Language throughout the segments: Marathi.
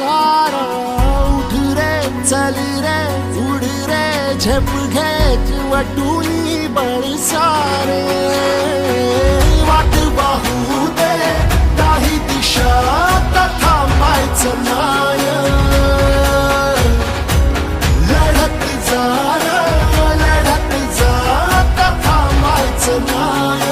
सार उठ रे चली रे उड रे झेप घेत वटुई बळी सारे वाट वाहू दे काही दिशा थांबायचं नाय. लढत जार लढत जात थांबायचं नाय.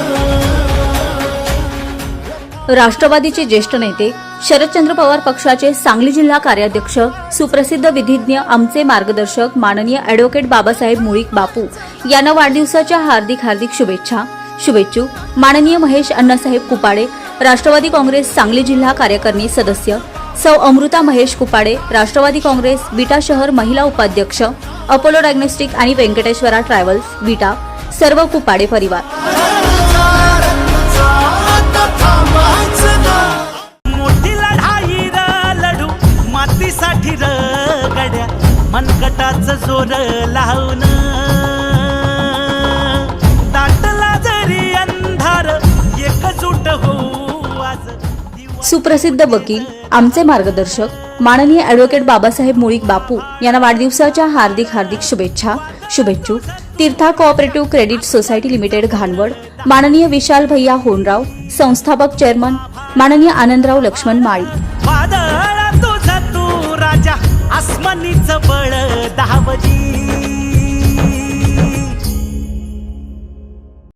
राष्ट्रवादीचे ज्येष्ठ नेते शरदचंद्र पवार पक्षाचे सांगली जिल्हा कार्याध्यक्ष सुप्रसिद्ध विधिज्ञ आमचे मार्गदर्शक माननीय अॅडव्होकेट बाबासाहेब मुळीक बापू यांना वाढदिवसाच्या हार्दिक हार्दिक शुभेच्छा. शुभेच्छुक माननीय महेश अण्णासाहेब कुपाडे राष्ट्रवादी काँग्रेस सांगली जिल्हा कार्यकारिणी सदस्य. सौ अमृता महेश कुपाडे राष्ट्रवादी काँग्रेस विटा शहर महिला उपाध्यक्ष. अपोलो डायग्नोस्टिक आणि व्यंकटेश्वरा ट्रॅव्हल्स विटा. सर्व कुपाडे परिवार. मातीसाठी र गड्या मनकटाच जोर लावून. दाटला जरी अंधार एकजूट होऊ आज दिवा- सुप्रसिद्ध वकील आमचे मार्गदर्शक माननीय अॅडव्होकेट बाबासाहेब मुळीक बापू यांना वाढदिवसाच्या हार्दिक हार्दिक शुभेच्छा शुभेच्छुक Tirtha cooperative credit society limited Ghanwad माननीय विशाल भैया होनराव संस्थापक चेअरमन माननीय आनंदराव लक्ष्मण माळी. राजा आसमानीच बळ दहावजी.